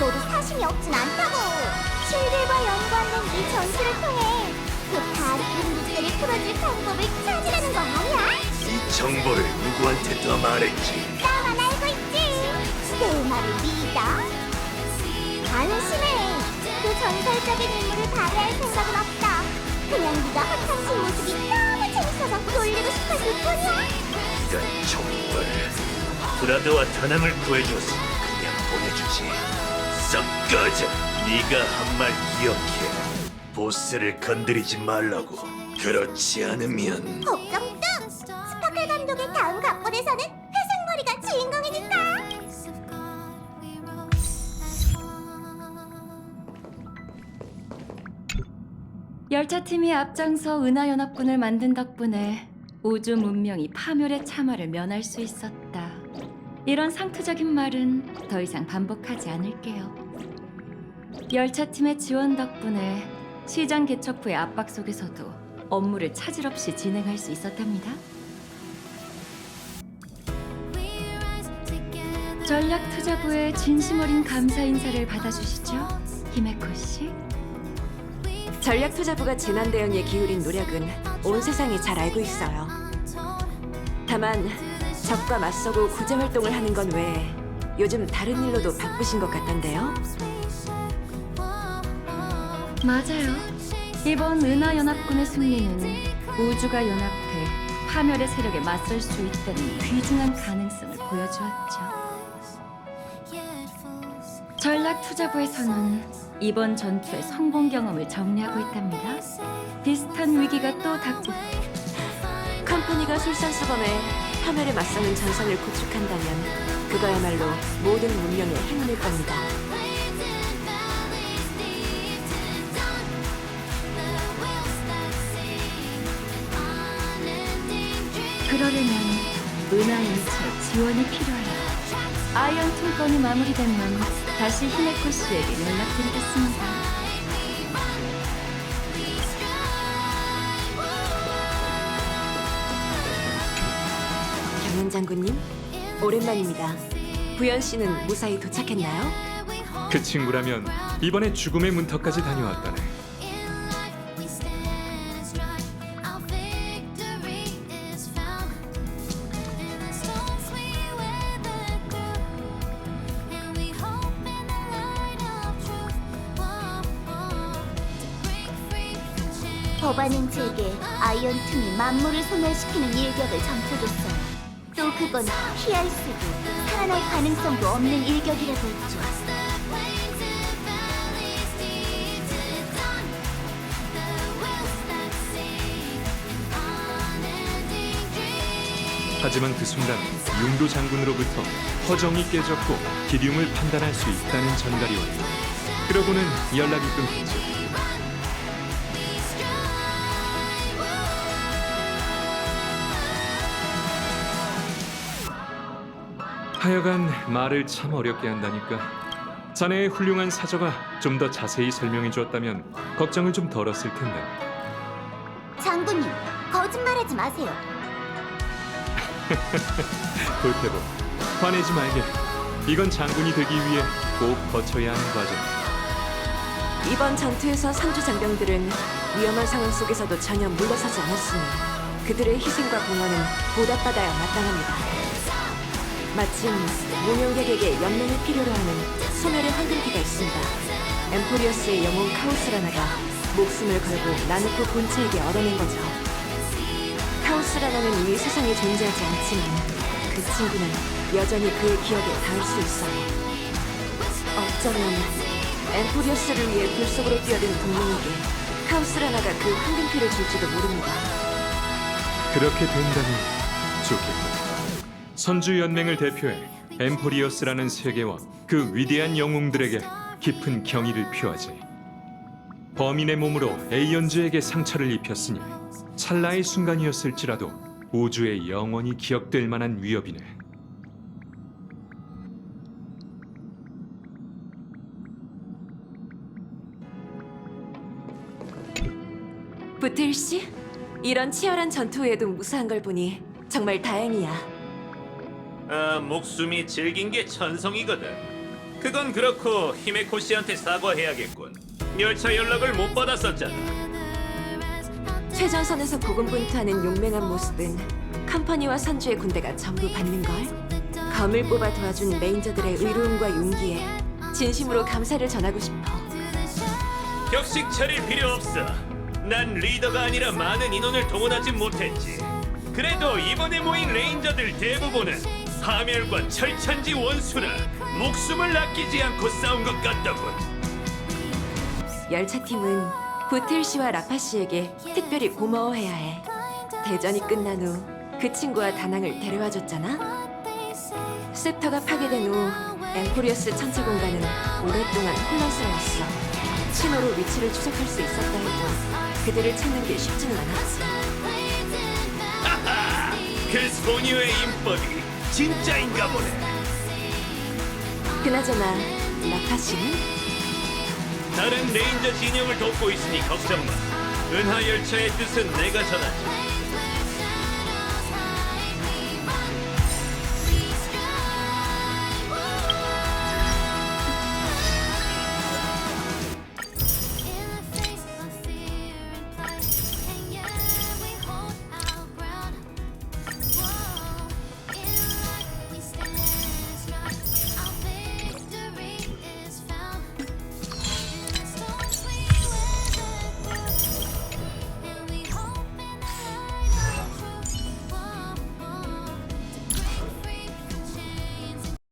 너도 사심이 없진 않다고. 신들과 연관된 이 전투를 통해 그 다른 문제를 풀어줄 방법을 찾으라는 거 아니야? 이 정보를 누구한테 더 말했지? 나만 알고 있지. 내 말을 믿어. 안심해. 그 전설적인 인물을 발휘할 생각은 없다. 그냥 네가 허탕친 모습이 너무 재밌어서 돌리고 싶었을 뿐이야. 이런 정보를 브라드와 다낭을 구해줬으니 그냥 보내주지. 썩 꺼져. 네가 한 말 기억해. 보스를 건드리지 말라고. 그렇지 않으면 걱정 뜸. 스파클 감독의 다음 각본에서는 회색머리가 주인공이니까. 열차팀이 앞장서 은하연합군을 만든 덕분에 우주 문명이 파멸의 참화를 면할 수 있었다. 이런 상투적인 말은 더 이상 반복하지 않을게요. 열차팀의 지원 덕분에 시장 개척부의 압박 속에서도 업무를 차질 없이 진행할 수 있었답니다. 전략 투자부의 진심 어린 감사 인사를 받아주시죠, 히메코 씨. 전략투자부가 재난 대응에 기울인 노력은 온 세상이 잘 알고 있어요. 다만 적과 맞서고 구제 활동을 하는 건 외에 요즘 다른 일로도 바쁘신 것 같던데요. 맞아요. 이번 은하연합군의 승리는 우주가 연합해 파멸의 세력에 맞설 수 있다는 귀중한 가능성을 보여주었죠. 전략투자부에서는 이번 전투의 성공 경험을 정리하고 있답니다. 비슷한 위기가 또 닥치... 컴퍼니가 솔선수범해 파멸에 맞서는 전선을 구축한다면 그거야말로 모든 문명의 행운일 겁니다. 그러려면 은하인체 지원이 필요해요. 아이언 통건이 마무리되면 다시 히메코 씨에게 연락드리겠습니다. 경연 장군님, 오랜만입니다. 부연 씨는 무사히 도착했나요? 그 친구라면 이번에 죽음의 문턱까지 다녀왔다네. 법안인체에게 아이언 틈이 만물을 소멸시키는 일격을 점쳐줬어요. 또 그건 피할 수도 살아날 가능성도 없는 일격이라고 했죠. 하지만 그 순간 융도 장군으로부터 허정이 깨졌고 기듐을 판단할 수 있다는 전갈이 왔다. 그러고는 연락이 끊겼지. 하여간 말을 참 어렵게 한다니까. 자네의 훌륭한 사저가 좀 더 자세히 설명해 주었다면 걱정을 좀 덜었을 텐데. 장군님, 거짓말하지 마세요. 돌태보 화내지 말게 이건 장군이 되기 위해 꼭 거쳐야 하는 과정 이번 전투에서 상주 장병들은 위험한 상황 속에서도 전혀 물러서지 않았으니 그들의 희생과 공헌은 보답받아야 마땅합니다. 마침 무명객에게 연맹을 필요로 하는 소멸의 황금기가 있습니다. 엠포리어스의 영웅 카오스라나가 목숨을 걸고 나누코 본체에게 얻어낸 거죠. 카오스라나는 이 세상에 존재하지 않지만 그 친구는 여전히 그의 기억에 닿을 수 있어요. 어쩌면 엠포리어스를 위해 불속으로 뛰어든 동맹에게 카오스라나가 그 황금피를 줄지도 모릅니다. 그렇게 된다면 좋겠고 선주 연맹을 대표해 엠포리어스라는 세계와 그 위대한 영웅들에게 깊은 경의를 표하지 범인의 몸으로 에이언즈에게 상처를 입혔으니 찰나의 순간이었을지라도 우주에 영원히 기억될 만한 위협이네 부틀 씨, 이런 치열한 전투에도 무사한 걸 보니 정말 다행이야. 아, 목숨이 질긴 게 천성이거든. 그건 그렇고 히메코 씨한테 사과해야겠군. 열차 연락을 못 받았었잖아. 최전선에서 고군분투하는 용맹한 모습은 컴퍼니와 선주의 군대가 전부 받는걸. 검을 뽑아 도와준 레인저들의 의로움과 용기에 진심으로 감사를 전하고 싶어. 격식 차릴 필요 없어. 난 리더가 아니라 많은 인원을 동원하지 못했지. 그래도 이번에 모인 레인저들 대부분은 파멸과 철천지 원수라 목숨을 아끼지 않고 싸운 것 같더군. 열차 팀은 부텔 씨와 라파 씨에게 특별히 고마워해야 해. 대전이 끝난 후 그 친구와 다낭을 데려와 줬잖아. 셉터가 파괴된 후 엠포리어스 천체 공간은 오랫동안 혼란스러웠어. 신호로 위치를 추적할 수 있었다 해도 그들을 찾는 게 쉽지는 않았지. 그 소녀의 인법이 진짜인가 보네. 그나저나 라파 씨는 다른 레인저 진영을 돕고 있으니 걱정 마. 은하 열차의 뜻은 내가 전하지.